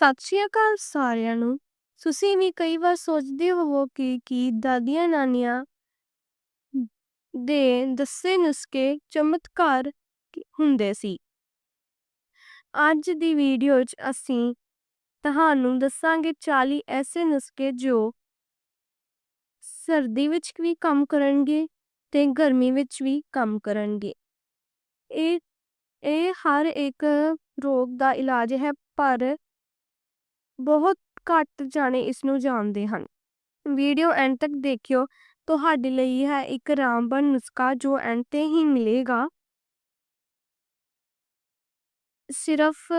ਸਤਿ ਸ਼੍ਰੀ ਅਕਾਲ ਸਾਰਿਆਂ ਨੂੰ। ਤੁਸੀਂ ਵੀ ਕਈ ਵਾਰ ਸੋਚਦੇ ਹੋਵੋ ਕਿ ਕੀ ਦਾਦੀਆਂ ਨਾਨੀਆਂ ਦੇ ਦੱਸੇ ਨੁਸਖੇ ਚਮਤਕਾਰ ਹੁੰਦੇ ਸੀ। ਅੱਜ ਦੀ ਵੀਡੀਓ 'ਚ ਅਸੀਂ ਤੁਹਾਨੂੰ ਦੱਸਾਂਗੇ 40 ਐਸੇ ਨੁਸਖੇ ਜੋ ਸਰਦੀ ਵਿੱਚ ਵੀ ਕੰਮ ਕਰਨਗੇ ਤੇ ਗਰਮੀ ਵਿੱਚ ਵੀ ਕੰਮ ਕਰਨਗੇ। ਇਹ ਇਹ ਹਰ ਇੱਕ ਰੋਗ ਦਾ ਇਲਾਜ ਹੈ ਪਰ ਬਹੁਤ ਘੱਟ ਜਾਣੇ ਇਸ ਨੂੰ ਜਾਣਦੇ ਹਨ। ਵੀਡੀਓ ਐਂਡ ਤੱਕ ਦੇਖਿਓ, ਤੁਹਾਡੇ ਲਈ ਹੈ ਇੱਕ ਰਾਮਬਨ ਨੁਸਖਾ ਜੋ ਐਂਡ ਤੇ ਹੀ ਮਿਲੇਗਾ। ਸਿਰਫ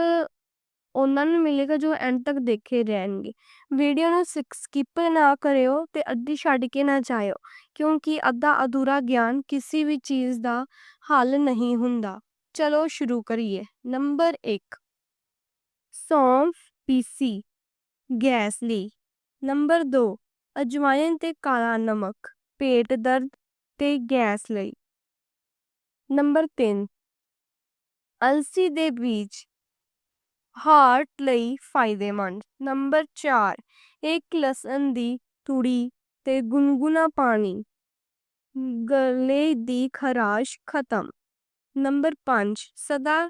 ਉਹਨਾਂ ਨੂੰ ਮਿਲੇਗਾ ਜੋ ਐਂਡ ਤੱਕ ਦੇਖੇ ਰਹਿਣਗੇ। ਵੀਡੀਓ ਨੂੰ ਸਕਿਪ ਨਾ ਕਰਿਓ ਤੇ ਅੱਧੀ ਛੱਡ ਕੇ ਨਾ ਜਾਇਓ, ਕਿਉਂਕਿ ਅੱਧਾ ਅਧੂਰਾ ਗਿਆਨ ਕਿਸੇ ਵੀ ਚੀਜ਼ ਦਾ ਹੱਲ ਨਹੀਂ ਹੁੰਦਾ। ਚਲੋ ਸ਼ੁਰੂ ਕਰੀਏ। ਨੰਬਰ 1 ਸੌਂਫ, ਪੀਸੀ। ਗੈਸ ਲਈ। ਨੰਬਰ 2 ਅਜਵਾਇਨ ਤੇ ਕਾਲਾ ਨਮਕ, ਪੇਟ ਦਰਦ ਤੇ ਗੈਸ ਲਈ। ਨੰਬਰ 3 ਅਲਸੀ ਦੇ ਬੀਜ, ਹਾਰਟ ਲਈ ਫਾਇਦੇਮੰਦ। ਨੰਬਰ 4 ਇੱਕ ਲਸਣ ਦੀ ਤੂੜੀ ਤੇ ਗੁਨਗੁਨਾ ਪਾਣੀ। ਗਲੇ ਦੀ ਖਰਾਸ਼ ਖਤਮ। ਨੰਬਰ 5 ਸਦਾ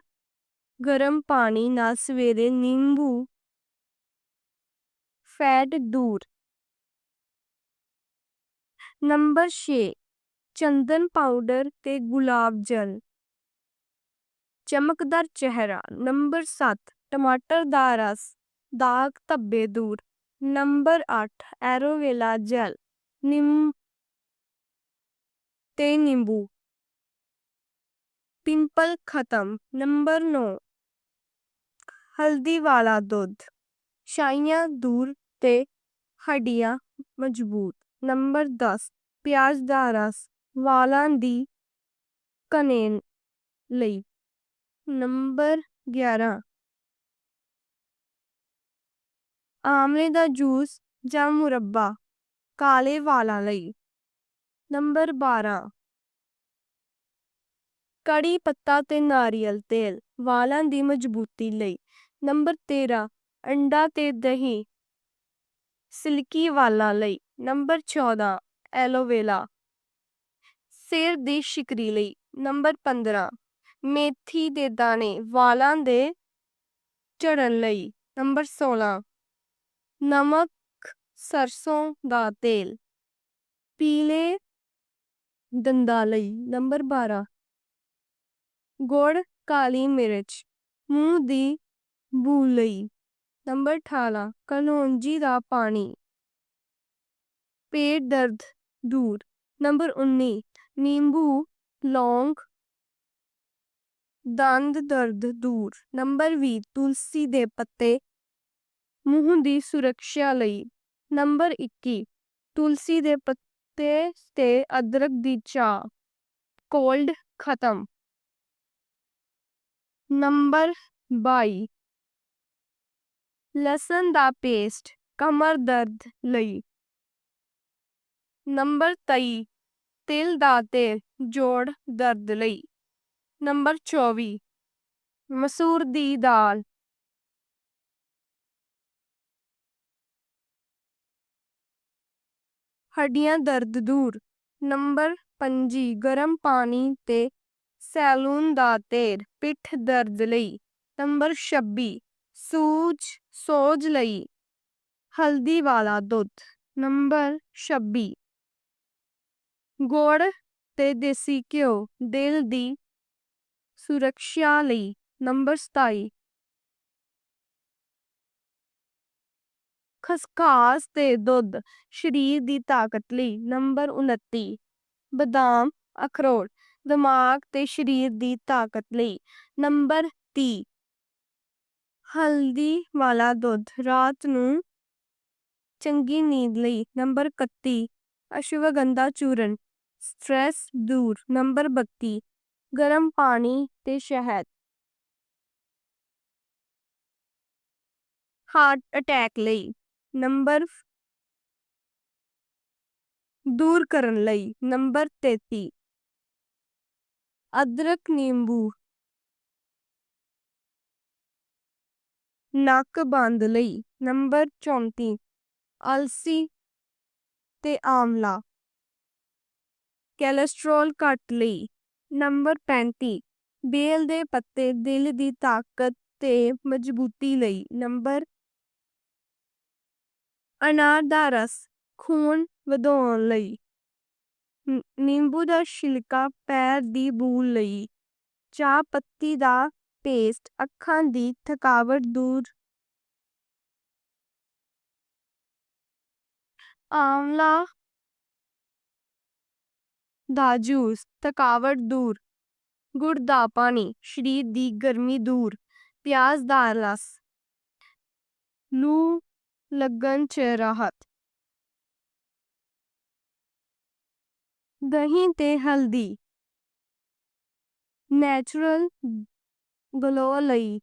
ਗਰਮ ਪਾਣੀ ਨਾਲ ਸਵੇਰੇ ਨਿੰਬੂ ਫੈਟ ਦੂਰ। ਨੰਬਰ 6 ਚੰਦਨ ਪਾਊਡਰ ਤੇ ਗੁਲਾਬ ਜਲ। ਚਮਕਦਾਰ ਚਿਹਰਾ। ਨੰਬਰ 7 ਟਮਾਟਰ ਦਾ ਰਸ। ਦਾਗ ਧੱਬੇ ਦੂਰ। Number 8 aloe vera gel. ਨਿੰਮ ਤੇ ਨਿੰਬੂ। ਪਿੰਪਲ ਖਤਮ। ਨੰਬਰ 9 ਹਲਦੀ ਵਾਲਾ ਦੁੱਧ। ਛਾਈਆਂ ਦੂਰ। ਤੇ ਹੱਡੀਆਂ ਮਜ਼ਬੂਤ। ਨੰਬਰ 10 ਪਿਆਜ਼ ਦਾ ਰਸ ਵਾਲਾਂ ਦੀ ਕਨੇ ਲਈ। ਨੰਬਰ 11 ਆਮਲੇ ਦਾ ਜੂਸ ਜਾਂ ਮੁਰੱਬਾ ਕਾਲੇ ਵਾਲਾਂ ਲਈ। ਨੰਬਰ 12 ਕੜੀ ਪੱਤਾ ਤੇ ਨਾਰੀਅਲ ਤੇਲ ਵਾਲਾਂ ਦੀ ਮਜ਼ਬੂਤੀ ਲਈ। ਨੰਬਰ 13 ਅੰਡਾ ਤੇ ਦਹੀਂ ਸਿਲਕੀ ਵਾਲਾਂ ਲਈ ਨੰਬਰ 14 ਐਲੋਵੇਲਾ ਸਿਰ ਦੀ ਸ਼ਿਕਰੀ ਲਈ ਨੰਬਰ 15 ਮੇਥੀ ਦੇ ਦਾਣੇ ਵਾਲਾਂ ਦੇ ਝੜਨ ਲਈ ਨੰਬਰ 16 ਨਮਕ, ਸਰਸੋਂ ਦਾ ਤੇਲ। ਪੀਲੇ ਦੰਦਾਂ ਲਈ ਨੰਬਰ 12 ਗੁੜ, ਕਾਲੀ ਮਿਰਚ। ਮੂੰਹ ਦੀ ਬੂ ਲਈ ਨੰਬਰ 18 ਕਲੌਂਜੀ ਦਾ ਪਾਣੀ। ਪੇਟ ਦਰਦ, ਦੂਰ। ਨੰਬਰ 19 ਨਿੰਬੂ, ਲੌਂਗ। ਦੰਦ ਦਰਦ, ਦੂਰ। ਨੰਬਰ 20 ਤੁਲਸੀ ਦੇ ਪੱਤੇ। ਮੂੰਹ ਦੀ ਸੁਰੱਖਿਆ ਲਈ। ਨੰਬਰ 21 ਤੁਲਸੀ ਦੇ ਪੱਤੇ ਤੇ ਅਦਰਕ ਦੀ ਚਾਹ। ਕੋਲਡ, ਖਤਮ। ਨੰਬਰ 22 ਲਸਣ ਦਾ ਪੇਸਟ ਕਮਰ ਦਰਦ ਲਈ। ਨੰਬਰ 23 ਤਿਲ ਦਾ ਤੇਲ ਜੋੜ ਦਰਦ ਲਈ। ਨੰਬਰ 24 ਮਸੂਰ ਦੀ ਦਾਲ। ਹੱਡੀਆਂ ਦਰਦ ਦੂਰ। ਨੰਬਰ 25 ਗਰਮ ਪਾਣੀ ਤੇ ਸੈਲੂਨ ਦਾ ਤੇਲ ਪਿੱਠ ਦਰਦ ਲਈ। ਨੰਬਰ 26 ਸੂਝ ਸੋਜ ਲਈ। ਹਲਦੀ ਵਾਲਾ ਦੁੱਧ, ਨੰਬਰ 26 ਗੁੜ ਤੇ ਦੇਸੀ ਘਿਓ, ਦਿਲ ਦੀ ਸੁਰੱਖਿਆ ਲਈ, ਨੰਬਰ 27 ਖਸਖਾਸ ਤੇ ਦੁੱਧ, ਸਰੀਰ ਦੀ ਤਾਕਤ ਲਈ, ਨੰਬਰ 29 ਬਦਾਮ, ਅਖਰੋਟ, ਦਿਮਾਗ ਤੇ ਸਰੀਰ ਦੀ ਤਾਕਤ ਲਈ, ਨੰਬਰ 30 ਹਲਦੀ ਵਾਲਾ ਦੁੱਧ ਰਾਤ ਨੂੰ ਚੰਗੀ ਨੀਂਦ ਲਈ। ਨੰਬਰ 31 ਅਸ਼ਵਗੰਧਾ ਚੂਰਨ ਸਟ੍ਰੈਸ ਦੂਰ। ਨੰਬਰ 32 ਗਰਮ ਪਾਣੀ ਤੇ ਸ਼ਹਿਦ। ਹਾਰਟ ਅਟੈਕ ਲਈ। ਨੰਬਰ ਦੂਰ ਕਰਨ ਲਈ। ਨੰਬਰ 33 ਅਦਰਕ ਨਿੰਬੂ ਨੱਕ ਬੰਦ ਲਈ। ਨੰਬਰ 34 ਅਲਸੀ ਤੇ ਆਮਲਾ ਕੋਲੇਸਟ੍ਰੋਲ ਘੱਟ ਲਈ। ਨੰਬਰ 35 ਬੇਲ ਦੇ ਪੱਤੇ ਦਿਲ ਦੀ ਤਾਕਤ ਤੇ ਮਜ਼ਬੂਤੀ ਲਈ। ਨੰਬਰ ਅਨਾਰ ਦਾ ਰਸ ਖੂਨ ਵਧਾਉਣ ਲਈ। ਨਿੰਬੂ ਦਾ ਛਿਲਕਾ ਪੈਰ ਦੀ ਬੂਲ ਲਈ। ਚਾਹ ਪੱਤੀ ਦਾ ਪੇਸਟ ਅੱਖਾਂ ਦੀ ਥਕਾਵਟ ਦੂਰ ਆਮਲਾ ਦਾ ਜੂਸ, ਥਕਾਵਟ ਦੂਰ, ਗੁੜ ਦਾ ਪਾਣੀ, ਸਰੀਰ ਦੀ ਗਰਮੀ ਦੂਰ, ਪਿਆਜ਼ ਦਾ ਰਸ ਲੂ ਲੱਗਣ ਚ ਰਾਹਤ। ਦਹੀਂ ਤੇ ਹਲਦੀ, ਨੈਚੁਰਲ ਗਲੋ ਲਈ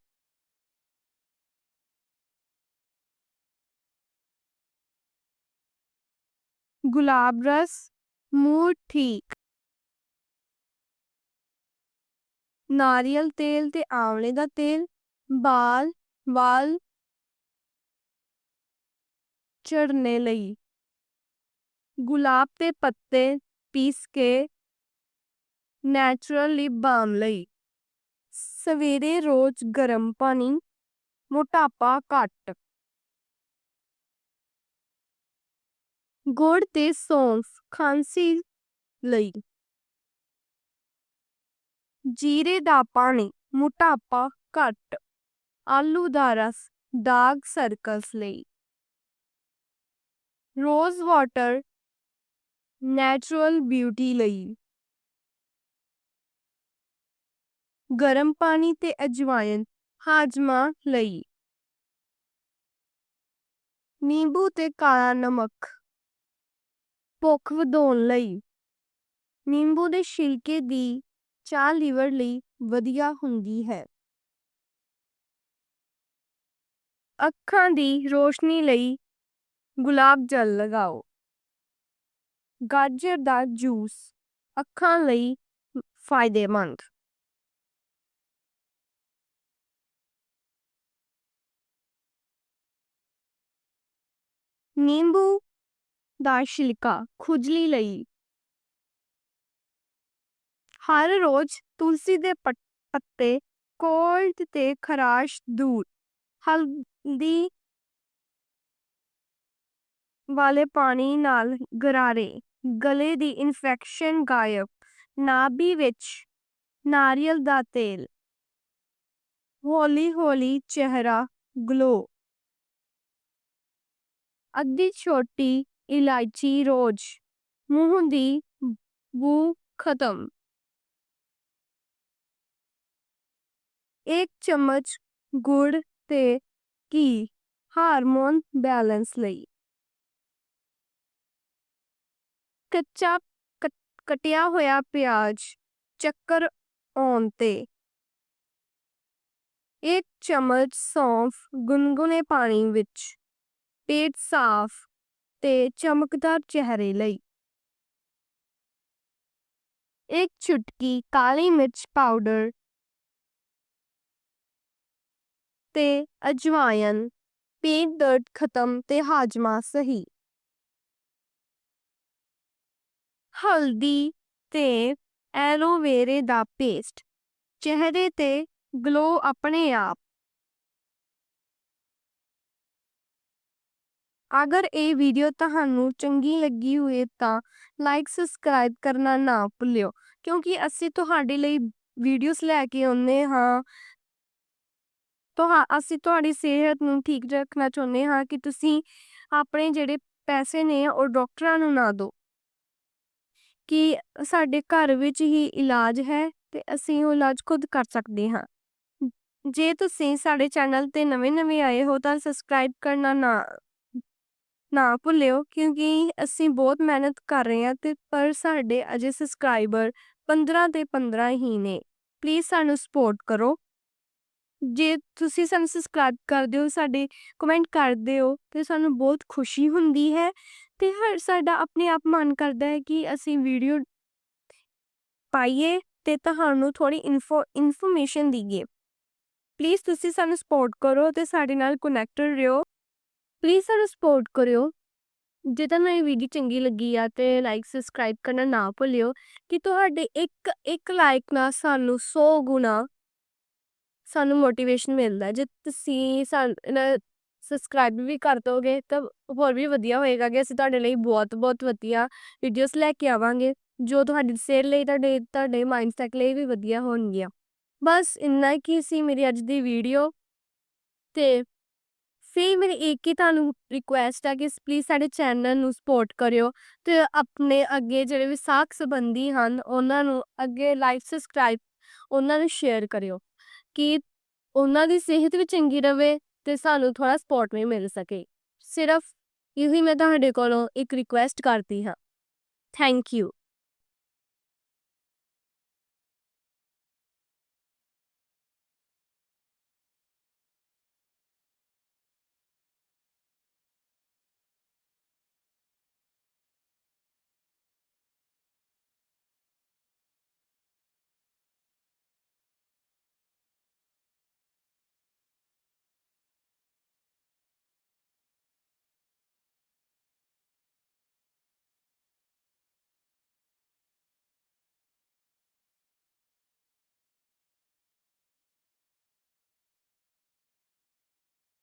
ਗੁਲਾਬ ਰਸ ਮੂਡ ਠੀਕ ਨਾਰੀਅਲ ਤੇਲ ਤੇ ਆਂਵਲੇ ਦਾ ਤੇਲ ਬਾਲ ਵਾਲ ਝੜਨੇ ਲਈ ਗੁਲਾਬ ਦੇ ਪੱਤੇ ਪੀਸ ਕੇ ਨੈਚੁਰਲ ਲਿਪ ਬਾਮ ਲਈ ਸਵੇਰੇ ਰੋਜ਼ ਗਰਮ ਪਾਣੀ, ਮੋਟਾਪਾ ਘੱਟ। ਗੁੜ ਤੇ ਸੌਂਫ ਖਾਂਸੀ ਲਈ। ਜੀਰੇ ਦਾ ਪਾਣੀ, ਮੋਟਾਪਾ ਘੱਟ। ਆਲੂ ਦਾ ਰਸ ਡਾਰਕ ਸਰਕਲਸ ਲਈ। ਰੋਜ਼ ਵਾਟਰ ਨੈਚੁਰਲ ਬਿਊਟੀ ਲਈ। ਗਰਮ ਪਾਣੀ ਤੇ ਅਜਵਾਇਨ ਹਾਜਮਾ ਲਈ। ਨਿੰਬੂ ਤੇ ਕਾਲਾ ਨਮਕ ਭੁੱਖ ਵਧਾਉਣ ਲਈ। ਨਿੰਬੂ ਦੇ ਛਿਲਕੇ ਦੀ ਚਾਹ ਲੀਵਰ ਲਈ ਵਧੀਆ ਹੁੰਦੀ ਹੈ। ਅੱਖਾਂ ਦੀ ਰੋਸ਼ਨੀ ਲਈ ਗੁਲਾਬ ਜਲ ਲਗਾਓ। ਗਾਜਰ ਦਾ ਜੂਸ ਅੱਖਾਂ ਲਈ ਫਾਇਦੇਮੰਦ। ਨਿੰਬੂ ਦਾ ਛਿਲਕਾ ਖੁਜਲੀ ਲਈ। ਹਰ ਰੋਜ਼ ਤੁਲਸੀ ਦੇ ਪੱਤੇ ਕੋਲਡ ਤੇ ਖਰਾਸ਼ ਦੂਰ। ਹਲਦੀ ਵਾਲੇ ਪਾਣੀ ਨਾਲ ਗਰਾਰੇ, ਗਲੇ ਦੀ ਇਨਫੈਕਸ਼ਨ ਗਾਇਬ, ਨਾਭੀ ਵਿੱਚ ਨਾਰੀਅਲ ਦਾ ਤੇਲ। ਹੌਲੀ ਹੌਲੀ ਚਿਹਰਾ ਗਲੋ ਅੱਧੀ ਛੋਟੀ ਇਲਾਇਚੀ ਰੋਜ਼, ਮੂੰਹ ਦੀ ਬੂ ਖਤਮ। ਇੱਕ ਚਮਚ ਗੁੜ ਤੇ ਘੀ, ਹਾਰਮੋਨ ਬੈਲੈਂਸ ਲਈ। ਕੱਚਾ ਕੱਟ- ਕਟਿਆ ਹੋਇਆ ਪਿਆਜ਼ ਚੱਕਰ ਆਉਣ ਤੇ। ਇੱਕ ਚਮਚ ਸੌਂਫ ਗੁਨਗੁਨੇ ਪਾਣੀ ਵਿੱਚ। ਪੇਟ ਸਾਫ਼ ਤੇ ਚਮਕਦਾਰ ਚਿਹਰੇ ਲਈ। ਇੱਕ ਚੁਟਕੀ ਕਾਲੀ ਮਿਰਚ ਪਾਊਡਰ ਤੇ ਅਜਵਾਇਨ ਪੇਟ ਦਰਦ ਖਤਮ ਤੇ ਹਾਜਮਾ ਸਹੀ। ਹਲਦੀ ਤੇ ਐਲੋਵੇਰੇ ਦਾ ਪੇਸਟ, ਚਿਹਰੇ ਤੇ ਗਲੋ ਆਪਣੇ ਆਪ। ਅਗਰ ਇਹ ਵੀਡੀਓ ਤੁਹਾਨੂੰ ਚੰਗੀ ਲੱਗੀ ਹੋਵੇ ਤਾਂ ਲਾਈਕ ਸਬਸਕ੍ਰਾਈਬ ਕਰਨਾ ਨਾ ਭੁੱਲਿਓ, ਕਿਉਂਕਿ ਅਸੀਂ ਤੁਹਾਡੇ ਲਈ ਵੀਡੀਓਜ਼ ਲੈ ਕੇ ਆਉਂਦੇ ਹਾਂ। ਤੁਹਾ, ਅਸੀਂ ਤੁਹਾਡੀ ਸਿਹਤ ਨੂੰ ਠੀਕ ਰੱਖਣਾ ਚਾਹੁੰਦੇ ਹਾਂ ਕਿ ਤੁਸੀਂ ਆਪਣੇ ਜਿਹੜੇ ਪੈਸੇ ਨੇ ਉਹ ਡਾਕਟਰਾਂ ਨੂੰ ਨਾ ਦਿਓ। ਕਿ ਸਾਡੇ ਘਰ ਵਿੱਚ ਹੀ ਇਲਾਜ ਹੈ ਤੇ ਅਸੀਂ ਉਹ ਇਲਾਜ ਖੁਦ ਕਰ ਸਕਦੇ ਹਾਂ। ਜੇ ਤੁਸੀਂ ਸਾਡੇ ਚੈਨਲ ਤੇ ਨਵੇਂ-ਨਵੇਂ ਆਏ ਹੋ ਤਾਂ ਸਬਸਕ੍ਰਾਈਬ ਕਰਨਾ ਨਾ ਨਾ ਭੁੱਲਿਓ ਕਿਉਂਕਿ ਅਸੀਂ ਬਹੁਤ ਮਿਹਨਤ ਕਰ ਰਹੇ ਹਾਂ ਤੇ ਪਰ ਸਾਡੇ ਅਜੇ ਸਬਸਕ੍ਰਾਈਬਰ 15 ਤੇ 15 ਹੀ ਨੇ। ਪਲੀਜ਼ ਸਾਨੂੰ ਸਪੋਰਟ ਕਰੋ। ਜੇ ਤੁਸੀਂ ਸਾਨੂੰ ਸਬਸਕ੍ਰਾਈਬ ਕਰਦੇ ਹੋ ਸਾਡੇ ਕਮੈਂਟ ਕਰਦੇ ਹੋ ਤੇ ਸਾਨੂੰ ਬਹੁਤ ਖੁਸ਼ੀ ਹੁੰਦੀ ਹੈ ਤੇ ਹਰ ਸਾਡਾ ਆਪਣੇ ਆਪ ਮਨ ਕਰਦਾ ਹੈ ਕਿ ਅਸੀਂ ਵੀਡੀਓ ਪਾਈਏ ਤੇ ਤੁਹਾਨੂੰ ਥੋੜੀ ਇਨਫੋ ਇਨਫੋਰਮੇਸ਼ਨ ਦਈਏ। ਪਲੀਜ਼ ਤੁਸੀਂ ਸਾਨੂੰ ਸਪੋਰਟ ਕਰੋ ਤੇ ਸਾਡੇ ਨਾਲ ਕਨੈਕਟਡ ਰਹੋ। ਪਲੀਜ਼ ਸਾਨੂੰ ਸਪੋਰਟ ਕਰਿਓ। ਜੇ ਤੁਹਾਨੂੰ ਇਹ ਵੀਡੀਓ ਚੰਗੀ ਲੱਗੀ ਆ ਤੇ ਲਾਈਕ ਸਬਸਕ੍ਰਾਈਬ ਕਰਨਾ ਨਾ ਭੁੱਲਿਓ ਕਿ ਤੁਹਾਡੇ ਇੱਕ ਇੱਕ ਲਾਈਕ ਨਾਲ ਸਾਨੂੰ 100 ਗੁਣਾ ਸਾਨੂੰ ਮੋਟੀਵੇਸ਼ਨ ਮਿਲਦਾ। ਜੇ ਤੁਸੀਂ ਸਾਨੂੰ ਸਬਸਕ੍ਰਾਈਬ ਵੀ ਕਰ ਦੋਗੇ ਤਾਂ ਹੋਰ ਵੀ ਵਧੀਆ ਹੋਏਗਾ ਕਿ ਅਸੀਂ ਤੁਹਾਡੇ ਲਈ ਬਹੁਤ ਬਹੁਤ ਵਧੀਆ ਵੀਡੀਓਜ਼ ਲੈ ਕੇ ਆਵਾਂਗੇ, ਜੋ ਤੁਹਾਡੀ ਸਿਹਤ ਲਈ, ਤੁਹਾਡੇ ਤੁਹਾਡੇ ਮਾਈਂਡਸੈਟ ਲਈ ਵੀ ਵਧੀਆ ਹੋਣਗੀਆਂ। ਬਸ ਇੰਨਾ ਹੀ ਕੀ ਸੀ ਮੇਰੀ ਅੱਜ ਦੀ ਵੀਡੀਓ ਤੇ ਫਿਰ ਮੇਰੀ ਇੱਕ ਹੀ ਤੁਹਾਨੂੰ ਰਿਕੁਐਸਟ ਹੈ ਕਿ ਪਲੀਜ਼ ਸਾਡੇ ਚੈਨਲ ਨੂੰ ਸਪੋਰਟ ਕਰਿਓ ਤੇ ਆਪਣੇ ਅੱਗੇ ਜਿਹੜੇ ਵੀ ਸਾਖ ਸੰਬੰਧੀ ਹਨ, ਉਹਨਾਂ ਨੂੰ ਅੱਗੇ ਲਾਈਕ ਸਬਸਕ੍ਰਾਈਬ ਉਹਨਾਂ ਨੂੰ ਸ਼ੇਅਰ ਕਰਿਓ ਕਿ ਉਹਨਾਂ ਦੀ ਸਿਹਤ ਵੀ ਚੰਗੀ ਰਵੇ ਤੇ ਸਾਨੂੰ ਥੋੜਾ ਸਪੋਰਟ ਵੀ ਮਿਲ ਸਕੇ। ਸਿਰਫ ਇਹੀ ਮੈਂ ਤੁਹਾਡੇ ਕੋਲੋਂ ਇੱਕ ਰਿਕੁਐਸਟ ਕਰਦੀ ਹਾਂ। Thank you